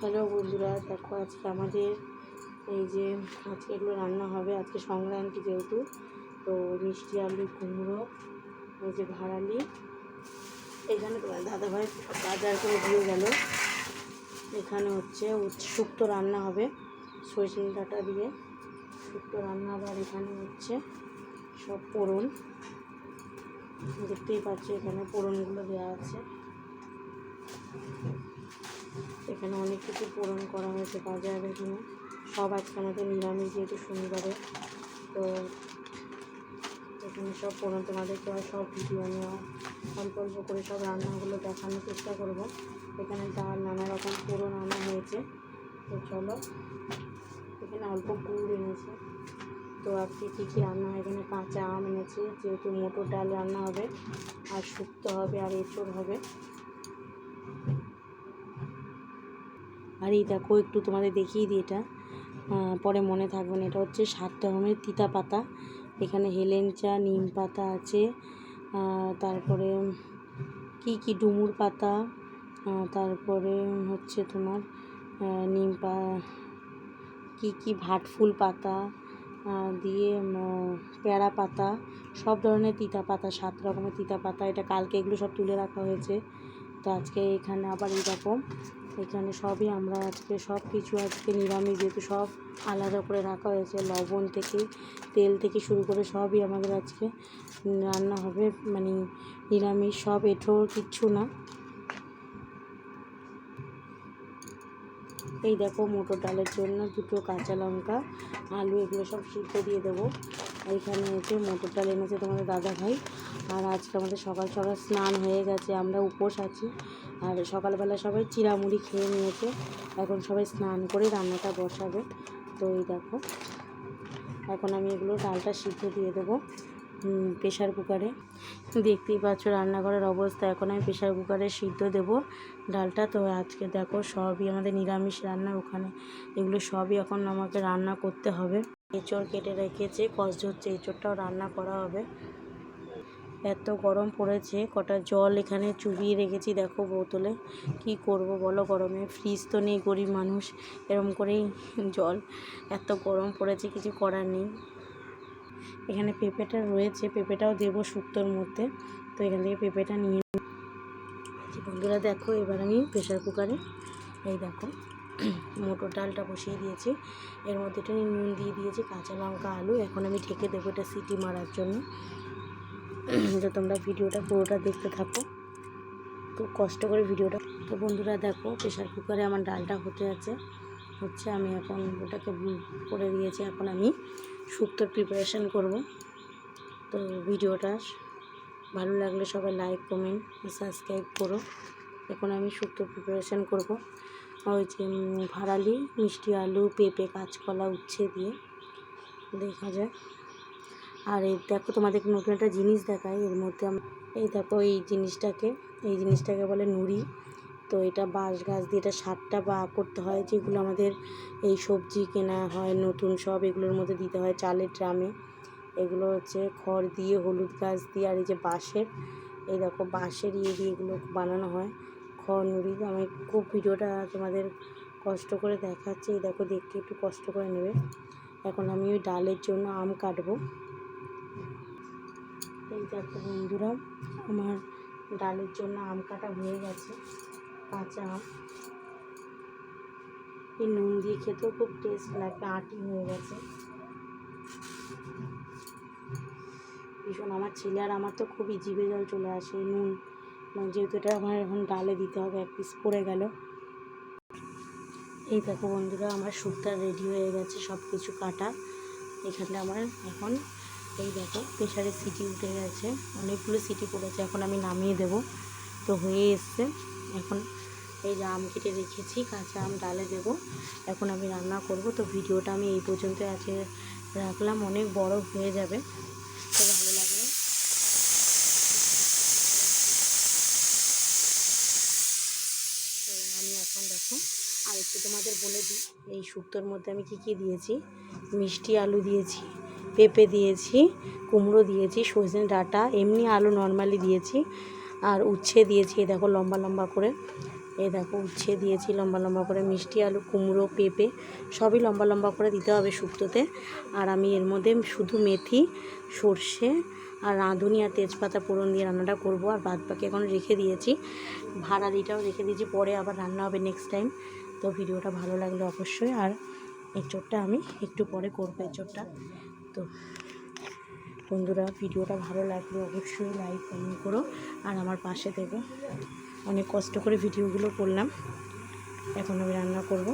Hello বন্ধুরা, দেখো আজকে আমাদের এই যে আজকে এগুলো রান্না হবে, আজকে সংক্রান্তি যেহেতু, তো মিষ্টি আলু কুমড়ো, এই যে ভাড়ালি। এখানে তোমার দাদাভাই বাজার করে দিয়ে গেল। এখানে হচ্ছে শুক্তো রান্না হবে সজনে ডাঁটা দিয়ে। শুক্তো রান্না হবে আর এখানে হচ্ছে সব পোড়ন। দেখতেই পাচ্ছি এখানে পোড়নগুলো দেওয়া আছে। এখানে অনেক কিছু পূরণ করা হয়েছে বাজার এখানে। সব আজকে আমাদের নিরামিষ যেহেতু শনিবারে, তো এখানে সব পূরণ, তোমাদেরকে সব ভিডিও নেওয়া, অল্প অল্প করে সব রান্নাগুলো দেখানোর চেষ্টা করব। এখানে ডাল নানা রকম পূরণ আনা হয়েছে, তো চলো, এখানে অল্প গুড় এনেছে। তো আজকে কী কী রান্না হয়? এখানে কাঁচা আম এনেছে, যেহেতু মোটর ডাল রান্না হবে, আর শুক্তো হবে, আর এঁচড় হবে। আর এই দেখো, একটু তোমাদের দেখিয়ে দিই এটা। পরে মনে থাকবে না, এটা হচ্ছে সাত রকমের তিতা পাতা। এখানে হেলেঞ্চা নিম পাতা আছে। তারপরে কি কি, ডুমুর পাতা তারপরে হচ্ছে তোমার নিম পা, কী কী, ভাটফুল পাতা দিয়ে পেয়ারা পাতা, সব ধরনের তিতা পাতা, সাত রকমের তিতা পাতা। এটা কালকে এগুলো সব তুলে রাখা হয়েছে। তো আজকে এখানে আবার এইরকম এখানে সবই আমরা আজকে সব কিছু আজকে নিরামিষ, যেহেতু সব আলাদা করে রাখা হয়েছে, লবণ থেকে, তেল থেকে শুরু করে সবই আমাদের আজকে রান্না হবে মানে নিরামিষ, সব এঁঠো কিচ্ছু না। এই দেখো মোটর ডালের জন্য দুটো কাঁচা লঙ্কা, আলু এগুলো সব সিদ্ধ দিয়ে দেবো। এখানে এসে মোটর ডাল এনেছে তোমাদের দাদা ভাই আর আজকে আমাদের সকাল সকাল স্নান হয়ে গেছে, আমরা উপোস আছি। আর সকালবেলা সবাই চিড়ামুড়ি খেয়ে নিয়েছে, এখন সবাই স্নান করে রান্নাটা বসাবে। তো এই দেখো, এখন আমি এগুলো ডালটা সিদ্ধ দিয়ে দেবো প্রেশার কুকারে। দেখতেই পাচ্ছ রান্নাঘরের অবস্থা, এখন আমি প্রেশার কুকারে সিদ্ধ দেবো ডালটা। তো আজকে দেখো সবই আমাদের নিরামিষ রান্না ওখানে, এগুলো সবই এখন আমাকে রান্না করতে হবে। এঁচড় কেটে রেখেছে, কষ্ট হচ্ছে, এঁচড়টাও রান্না করা হবে। এত গরম পড়েছে, কটা জল এখানে চুবিয়ে রেখেছি দেখো বোতলে। কি করব বলো? গরমে ফ্রিজ তো নেই গরিব মানুষ, এরম করেই জল। এত গরম পড়েছে, কিছু করার নেই। এখানে পেঁপেটা রয়েছে, পেঁপেটাও দেবো শুক্তোর মধ্যে। তো এখান থেকে পেঁপেটা নিয়ে নিই। বন্ধুরা দেখো, এবার আমি প্রেশার কুকারে এই দেখো, মোটর ডালটা বসিয়ে দিয়েছি। এর মধ্যে একটু নুন দিয়ে দিয়েছি, কাঁচা লঙ্কা, আলু। এখন আমি ঢেকে দেবো এটা সিটি মারার জন্য। তো তোমরা ভিডিওটা পুরোটা দেখতে থাকো। খুব কষ্ট করে ভিডিওটা। তো বন্ধুরা দেখো, প্রেশার কুকারে আমার ডালটা হতে আছে। হচ্ছে আমি এখন ওটাকে করে দিয়েছি, এখন আমি শুক্তোর প্রিপারেশান করব। তো ভিডিওটা ভালো লাগলে সবাই লাইক কমেন্ট সাবস্ক্রাইব করো। এখন আমি শুক্তোর প্রিপারেশান করব। ওই যে ভাড়ালি, মিষ্টি আলু, পেঁপে, কাঁচকলা উচ্ছে দিয়ে। দেখা যায় আর এই দেখো তোমাদেরকে নতুন একটা জিনিস দেখায় এর মধ্যে এই দেখো এই জিনিসটাকে এই জিনিসটাকে বলে নুড়ি। তো এটা বাঁশ গাছ দিয়ে এটা সারটা বা করতে হয়, যেগুলো আমাদের এই সবজি কেনা হয়, নতুন সব এগুলোর মধ্যে দিতে হয় চালের ড্রামে। এগুলো হচ্ছে খড় দিয়ে, হলুদ গাছ দিয়ে, আর এই যে বাঁশের, এই দেখো বাঁশের ইয়ে দিয়ে এগুলো বানানো হয়। খড়, নুড়ি, আমি খুব ভিডিওটা তোমাদের কষ্ট করে দেখাচ্ছি। এই দেখো দেখতে একটু কষ্ট করে নেবে। এখন আমি ওই ডালের জন্য আম কাটবো। এই দেখো বন্ধুরা, আমার ডালের জন্য আম কাটা হয়ে গেছে, কাঁচা আম। এই নুন দিয়ে খেতেও খুব টেস্ট লাগবে আটি হয়ে গেছে। ভীষণ, আমার ছেলে আর আমার তো খুবই জিভে জল চলে আসে নুন। মানে যেহেতু এটা আমার এখন ডালে দিতে হবে, এক পিস পড়ে গেল। এই দেখো বন্ধুরা, আমার শুক্তা রেডি হয়ে গেছে সব কিছু কাটা। এখানটা আমার এখন এই দেখো প্রেশারের সিটি উঠে গেছে। অনেকগুলো সিটি পড়েছে, এখন আমি নামিয়ে দেব। তো হয়ে এসছে। এখন এই যে আম কেটে রেখেছি, কাঁচা আম ডালে দেব। এখন আমি রান্না করব। তো ভিডিওটা আমি এই পর্যন্ত আছে রাখলাম। অনেক বড় হয়ে যাবে। তো ভালো লাগবে তো আমি এখন দেখো, আর একটু তোমাদের বলে দিই, এই শুক্তোর মধ্যে আমি কি কি দিয়েছি? মিষ্টি আলু দিয়েছি। পেঁপে দিয়েছি, কুমড়ো দিয়েছি, সজনে ডাটা, এমনি আলু নর্মালি দিয়েছি। আর উচ্ছে দিয়েছি দেখো লম্বা লম্বা করে। এ দেখো উচ্ছে দিয়েছি, লম্বা লম্বা করে মিষ্টি আলু, কুমড়ো, পেঁপে, সবই লম্বা লম্বা করে দিতে হবে শুক্তোতে। আর আমি এর মধ্যে শুধু মেথি, সর্ষে আর রাঁধুনি আর তেজপাতা ফোড়ন দিয়ে রান্নাটা করব। আর বাদ বাকি এখন রেখে দিয়েছি। ভাড়ালিটাও রেখে দিয়েছি, পরে আবার রান্না হবে নেক্সট টাইম তো ভিডিওটা ভালো লাগলে অবশ্যই। আর এঁচোড়টা আমি একটু পরে করব, এঁচোড়টা। তো বন্ধুরা ভিডিওটা ভালো লাগলে অবশ্যই লাইক কমেন্ট করো। আর আমার পাশে দেবো অনেক কষ্ট করে ভিডিওগুলো করলাম। এখন আমি রান্না করব।